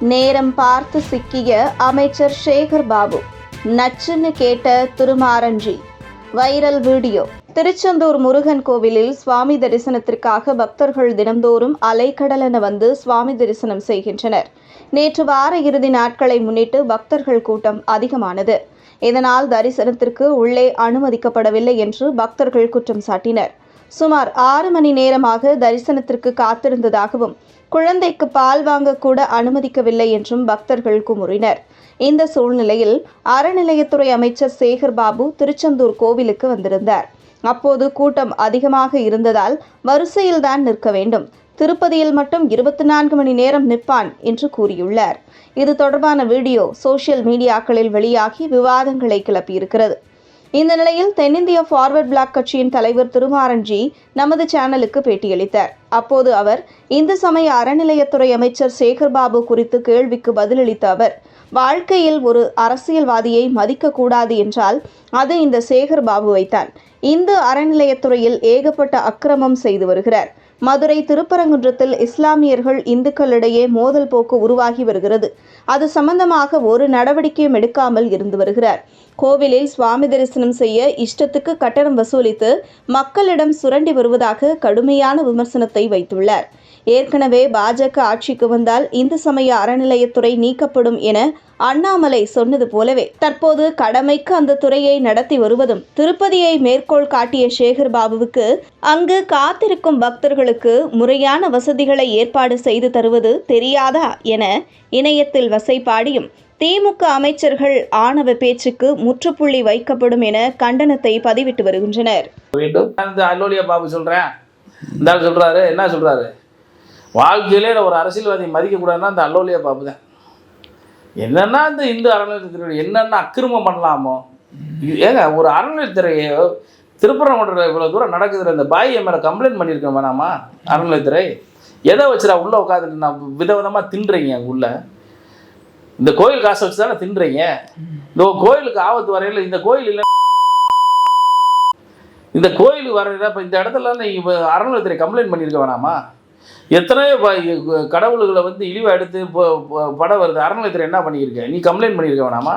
நேரம் பார்த்து சிக்கிய அமைச்சர் சேகர் பாபு நச்சுன்னு கேட்ட திருமாரஞ்சி. Viral video. திருச்செந்தூர் முருகன் கோவிலில் சுவாமி தரிசனத்திற்காக பக்தர்கள் தினந்தோறும் அலைக்கடலென வந்து சுவாமி தரிசனம் செய்கின்றனர். நேற்று வார இறுதி நாட்களை முன்னிட்டு பக்தர்கள் கூட்டம் அதிகமானது. இதனால் தரிசனத்திற்கு உள்ளே அனுமதிக்கப்படவில்லை என்று பக்தர்கள் குற்றம் சாட்டினர். சுமார் ஆறு மணி நேரமாக தரிசனத்திற்கு காத்திருந்ததாகவும் குழந்தைக்கு பால் வாங்க கூட அனுமதிக்கவில்லை என்றும் பக்தர்கள் குமுறினர். இந்த சூழ்நிலையில் அறநிலையத்துறை அமைச்சர் சேகர் பாபு திருச்செந்தூர் கோவிலுக்கு வந்திருந்தார். அப்போது கூட்டம் அதிகமாக இருந்ததால் வரிசையில்தான் நிற்க வேண்டும். திருப்பதியில் மட்டும் இருபத்தி நான்கு மணி நேரம் நிற்பான் என்று கூறியுள்ளார். இது தொடர்பான வீடியோ சோசியல் மீடியாக்களில் வெளியாகி விவாதங்களை கிளப்பியிருக்கிறது. இந்த நிலையில் தென்னிந்திய ஃபார்வர்ட் பிளாக் கட்சியின் தலைவர் திருமாரன்ஜி நமது சேனலுக்கு பேட்டியளித்தார். அப்போது அவர் இந்து சமய அறநிலையத்துறை அமைச்சர் சேகர்பாபு குறித்து கேள்விக்கு பதிலளித்த அவர் வாழ்க்கையில் ஒரு அரசியல்வாதியை மதிக்கக்கூடாது என்றால் அது இந்த சேகர் பாபுவைத்தான் இந்து அறநிலையத்துறையில் ஏகப்பட்ட அக்கிரமம் செய்து வருகிறார். மதுரை திருப்பரங்குன்றத்தில் இஸ்லாமியர்கள் இந்துக்களிடையே மோதல் போக்கு உருவாகி வருகிறது. அது சம்பந்தமாக ஒரு நடவடிக்கையும் எடுக்காமல் இருந்து வருகிறார். கோவிலில் சுவாமி தரிசனம் செய்ய இஷ்டத்துக்கு கட்டணம் வசூலித்து மக்களிடம் சுரண்டி வருவதாக கடுமையான விமர்சனத்தை வைத்துள்ளார். ஏற்கனவே பாஜக ஆட்சிக்கு வந்தால் இந்து சமய அறநிலையத்துறை நீக்கப்படும் என அண்ணாமலை சொன்னது போலவே தற்போது கடமைக்கு அந்த துறையை நடத்தி வருவதும் திருப்பதியை மேற்கோள் காட்டிய சேகர் பாபுவுக்கு அங்கு காத்திருக்கும் பக்தர்களுக்கு முறையான வசதிகளை ஏற்பாடு செய்து தருவது தெரியாதா என இணையத்தில் வசைப்பாடியும் திமுக அமைச்சர்கள் ஆணவ பேச்சுக்கு முற்றுப்புள்ளி வைக்கப்படும் என கண்டனத்தை பதிவிட்டு வருகின்றனர். வேண்டும் பாபு என்ன சொல்றாரு? வாழ்க்கையிலே ஒரு அரசியல்வாதி மதிக்க கூடாதுன்னா அந்த அல்லோலியா பாபு தான். என்னென்னா இந்த இந்து அறநிலையத்துறை என்னென்ன அக்கிரமம் பண்ணலாமோ? ஏங்க ஒரு அறநிலையத்துறையை திருப்பரங்குன்றத்தில் இவ்வளோ தூரம் நடக்குதுல இந்த பாய் என் மேலே கம்ப்ளைண்ட் பண்ணியிருக்கேன் வேணாமா? அறநிலையத்துறை? எதை வச்சுடா உள்ளே உட்காந்துட்டு நான் விதவிதமாக தின்றீங்க உள்ளே. இந்த கோயில் காசை வச்சு தானே தின்றீங்க? இந்த கோயிலுக்கு ஆபத்து வரையில் இந்த கோயில் இல்லை இந்த கோயிலுக்கு வர இப்போ இந்த இடத்துல நீங்கள் இப்போ அறநிலையத்துறை கம்ப்ளைண்ட் பண்ணியிருக்க வேணாமா? எத்தனையோ கடவுள்களை வந்து இழிவாக எடுத்து படம் வருது. அறநிலையத்துறை என்ன பண்ணியிருக்க? நீ கம்ப்ளைண்ட் பண்ணியிருக்க வேணாமா?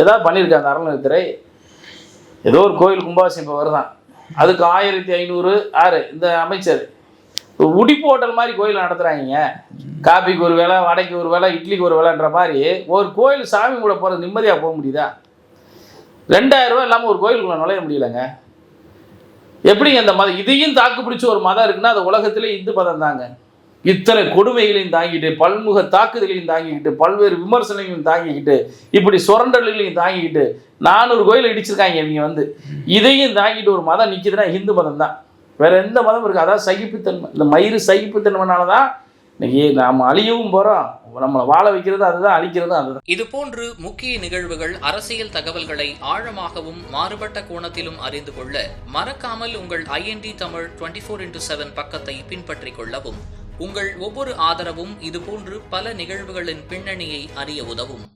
ஏதாவது பண்ணியிருக்க அந்த அறநிலையத்துறை? ஏதோ ஒரு கோயில் கும்பாபிஷேகம் இப்போ வருதான். அதுக்கு ஆயிரத்தி ஐநூறு ஆறு இந்த அமைச்சர். உடிப்பு ஹோட்டல் மாதிரி கோயில் நடத்துகிறாங்க காபிக்கு ஒரு வேலை வடைக்கு ஒரு வேலை இட்லிக்கு ஒரு வேலைன்ற மாதிரி ஒரு கோயில் சாமி கூட போகிறது நிம்மதியாக போக முடியுதா? ரெண்டாயிரம் ரூபா இல்லாமல் ஒரு கோயிலுக்குள்ளே நுழைய முடியலங்க. எப்படி அந்த மதம் இதையும் தாக்கு பிடிச்ச ஒரு மதம் இருக்குன்னா அது உலகத்திலே இந்து மதம் தாங்க. இத்தனை கொடுமைகளையும் தாங்கிட்டு பல்முக தாக்குதலையும் தாங்கிக்கிட்டு பல்வேறு விமர்சனங்களையும் தாங்கிக்கிட்டு இப்படி சுரண்டல்களையும் தாங்கிக்கிட்டு நானூறு கோயில் இடிச்சிருக்காங்க இவங்க வந்து. இதையும் தாங்கிட்டு ஒரு மதம் நிற்கிதுன்னா இந்து மதம் தான் வேற எந்த மதம் இருக்கு அதான் சகிப்புத்தன்மை. இந்த மயிறு சகிப்புத்தன்மைனால தான் இன்னைக்கு நாம் அழியவும் போகிறோம் நம்மளை வாழ வைக்கிறது அதுதான் அழிக்கிறதும் அதுதான். இதுபோன்று முக்கிய நிகழ்வுகள் அரசியல் தகவல்களை ஆழமாகவும் மாறுபட்ட கோணத்திலும் அறிந்து கொள்ள மறக்காமல் உங்கள் INT Tamil twenty four into seven பக்கத்தை பின்பற்றிக் கொள்ளவும். உங்கள் ஒவ்வொரு ஆதரவும் இதுபோன்று பல நிகழ்வுகளின் பின்னணியை அறிய உதவும்.